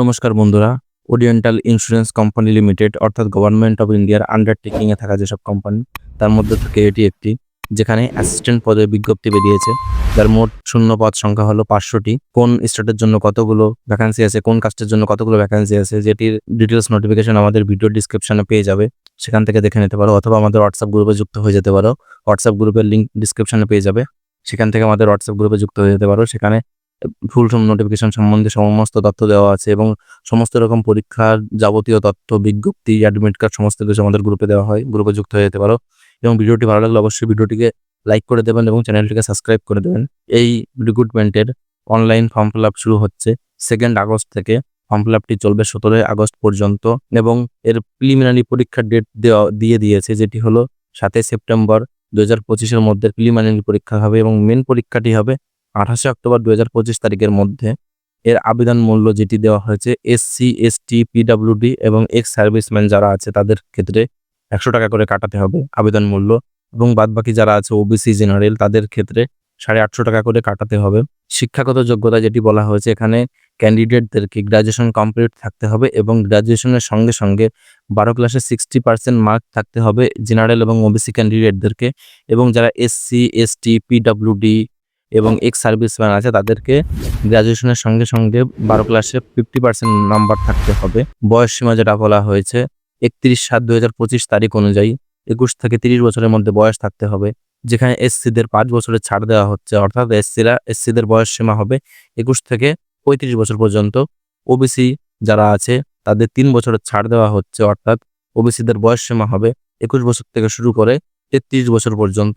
নমস্কার বন্ধুরা oriental insurance company limited অর্থাৎ গভর্নমেন্ট অফ ইন্ডিয়ার আন্ডারটেকিং এ থাকা যেসব কোম্পানি তার মধ্যে থেকে এটি একটি, যেখানে অ্যাসিস্ট্যান্ট পদে বিজ্ঞপ্তি বেরিয়েছে। যার মোট শূন্য পদ সংখ্যা হলো পাঁচশোটি। কোন স্টেটের জন্য কতগুলো ভ্যাকান্সি আছে, কোন কাস্টের জন্য কতগুলো ভ্যাকান্সি আছে, যেটির ডিটেলস নোটিফিকেশন আমাদের ভিডিও ডিসক্রিপশনে পেয়ে যাবে, সেখান থেকে দেখে নিতে পারো, অথবা আমাদের হোয়াটসঅ্যাপ গ্রুপে যুক্ত হয়ে যেতে পারো। হোয়াটসঅ্যাপ গ্রুপের লিঙ্ক ডিসক্রিপশনে পেয়ে যাবে, সেখান থেকে আমাদের হোয়াটসঅ্যাপ গ্রুপে যুক্ত হয়ে যেতে পারো, সেখানে ফুল নোটিফিকেশন সম্বন্ধে সমস্ত তথ্য দেওয়া আছে এবং সমস্ত রকম পরীক্ষার যাবতীয় তথ্য, বিজ্ঞপ্তি অ্যাডমিট কার্ড সমস্ত কিছু আমাদের গ্রুপে দেওয়া হয় গ্রুপে যুক্ত হয়ে যেতে পারো। এবং ভিডিওটি ভালো লাগলে অবশ্যই ভিডিওটিকে লাইক করে দেবেন এবং চ্যানেলটিকে সাবস্ক্রাইব করে দেবেন। এই রিক্রুটমেন্টের অনলাইন ফর্ম ফিল আপ শুরু হচ্ছে সেকেন্ড আগস্ট থেকে। ফর্ম ফিল আপটি চলবে সতেরোই আগস্ট পর্যন্ত এবং এর প্রিলিমিনারি পরীক্ষার ডেট দেওয়া, দিয়ে দিয়েছে যেটি হলো সাতই সেপ্টেম্বর দু হাজার পঁচিশের মধ্যে প্রিলিমিনারি পরীক্ষা হবে এবং মেন পরীক্ষাটি হবে আঠাশে অক্টোবর দু হাজার পঁচিশ তারিখের মধ্যে এর আবেদন মূল্য যেটি দেওয়া হয়েছে এসসি এসটি পিডাব্লিউডি এবং এক্স সার্ভিসম্যান যারা আছে তাদের ক্ষেত্রে একশো টাকা করে কাটাতে হবে আবেদন মূল্য এবং বাদবাকি যারা আছে ওবিসি জেনারেল তাদের ক্ষেত্রে সাড়ে আটশো টাকা করে কাটাতে হবে। শিক্ষাগত যোগ্যতা যেটি বলা হয়েছে এখানে ক্যান্ডিডেটদেরকে গ্রাজুয়েশন কমপ্লিট থাকতে হবে এবং গ্রাজুয়েশনের সঙ্গে সঙ্গে বারো ক্লাসে সিক্সটি পার্সেন্ট মার্ক থাকতে হবে জেনারেল এবং ওবিসি ক্যান্ডিডেটদেরকে এবং যারা এসসি এসটি পিডাব্লিউডি এবং এক্স সার্ভিসম্যান আছে, তাদেরকে গ্রাজুয়েশনের সঙ্গে সঙ্গে বারো ক্লাসে ফিফটি পার্সেন্ট নাম্বার থাকতে হবে। বয়স সীমা যেটা বলা হয়েছে, একত্রিশ সাত দু তারিখ অনুযায়ী একুশ থেকে তিরিশ বছরের মধ্যে বয়স থাকতে হবে, যেখানে এসসিদের পাঁচ বছরের ছাড় দেওয়া হচ্ছে, অর্থাৎ এসসিরা এসসিদের বয়স সীমা হবে একুশ থেকে পঁয়ত্রিশ বছর পর্যন্ত। ওবিসি যারা আছে, তাদের তিন বছরের ছাড় দেওয়া হচ্ছে, অর্থাৎ ওবিসিদের বয়স সীমা হবে একুশ বছর থেকে শুরু করে তেত্রিশ বছর পর্যন্ত।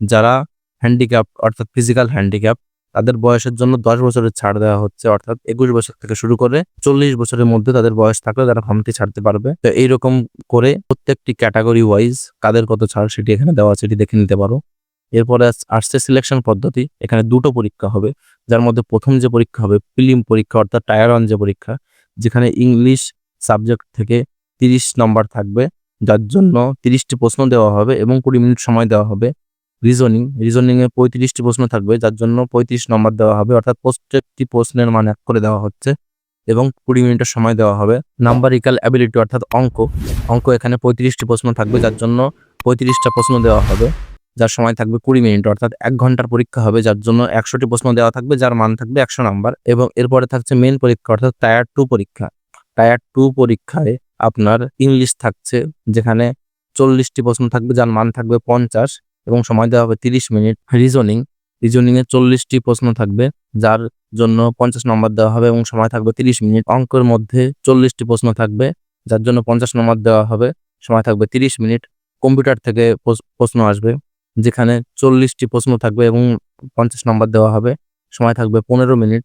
যারা হ্যান্ডিক্যাপ অর্থাৎ ফিজিক্যাল হ্যান্ডিক্যাপ তাদের বয়সের জন্য দশ বছরের ছাড় দেওয়া হচ্ছে, অর্থাৎ একুশ বছর থেকে শুরু করে চল্লিশ বছরের মধ্যে তাদের বয়স থাকলে তারা ফর্মটি ছাড়তে পারবে। তো এইরকম করে প্রত্যেকটি ক্যাটাগরি ওয়াইজ কাদের কত ছাড় সেটি এখানে দেওয়া আছে, সেটি দেখে নিতে পারো। এরপরে আস- আসছে সিলেকশন পদ্ধতি, এখানে দুটো পরীক্ষা হবে, যার মধ্যে প্রথম যে পরীক্ষা হবে প্রিলিম পরীক্ষা, অর্থাৎ টায়ার ওয়ান যে পরীক্ষা, যেখানে ইংলিশ সাবজেক্ট থেকে তিরিশ নম্বর থাকবে, যার জন্য তিরিশটি প্রশ্ন দেওয়া হবে এবং কুড়ি মিনিট সময় দেওয়া হবে। রিজনিং রিজনিং এ পঁয়ত্রিশটি প্রশ্ন থাকবে, যার জন্য পঁয়ত্রিশ নম্বর দেওয়া হবে, অর্থাৎ প্রত্যেকটি প্রশ্নের মান এক করে দেওয়া হচ্ছে এবং কুড়ি মিনিটের সময় দেওয়া হবে। নাম্বারিক্যাল অ্যাবিলিটি অর্থাৎ অঙ্ক অঙ্ক এখানে পঁয়ত্রিশটি প্রশ্ন থাকবে, যার জন্য পঁয়ত্রিশটা প্রশ্ন দেওয়া হবে, যার সময় থাকবে কুড়ি মিনিট, অর্থাৎ এক ঘণ্টার পরীক্ষা হবে, যার জন্য একশোটি প্রশ্ন দেওয়া থাকবে, যার মান থাকবে একশো নাম্বার এবং এরপরে থাকছে মেন পরীক্ষা, অর্থাৎ টায়ার টু পরীক্ষা। টায়ার টু পরীক্ষায় আপনার ইংলিশ থাকছে, যেখানে চল্লিশটি প্রশ্ন থাকবে, যার মান থাকবে পঞ্চাশ এবং সময় দেওয়া হবে তিরিশ মিনিট রিজনিং রিজনিংয়ে চল্লিশটি প্রশ্ন থাকবে, যার জন্য পঞ্চাশ নম্বর দেওয়া হবে এবং সময় থাকবে তিরিশ মিনিট। অঙ্কের মধ্যে চল্লিশটি প্রশ্ন থাকবে, যার জন্য পঞ্চাশ নম্বর দেওয়া হবে, সময় থাকবে তিরিশ মিনিট। কম্পিউটার থেকে প্রশ্ন আসবে, যেখানে চল্লিশটি প্রশ্ন থাকবে এবং পঞ্চাশ নম্বর দেওয়া হবে, সময় থাকবে পনেরো মিনিট।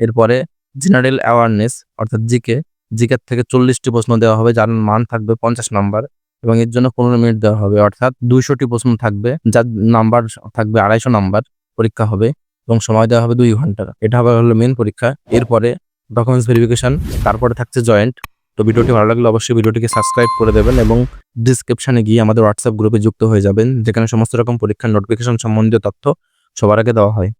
এরপরে জেনারেল অ্যাওয়ারনেস অর্থাৎ জিকে, জিকের থেকে চল্লিশটি প্রশ্ন দেওয়া হবে, যার মান থাকবে পঞ্চাশ নম্বর। এবং এর জন্য পনেরো মিনিট দেওয়া হবে। অর্থাৎ দুইশোটি প্রশ্ন থাকবে, যার নাম্বার থাকবে আড়াইশো নাম্বার, পরীক্ষা হবে এবং সময় দেওয়া হবে দুই ঘণ্টার এটা হবে হলো মেন পরীক্ষা। এরপরে ডকুমেন্টস ভেরিফিকেশন তারপরে থাকছে জয়েন্ট তো ভিডিওটি ভালো লাগলে অবশ্যই ভিডিওটিকে সাবস্ক্রাইব করে দেবেন এবং ডিসক্রিপশনে গিয়ে আমাদের হোয়াটসঅ্যাপ গ্রুপে যুক্ত হয়ে যাবেন, যেখানে সমস্ত রকম পরীক্ষার নোটিফিকেশন সম্বন্ধীয় তথ্য সবার আগে দেওয়া হয়।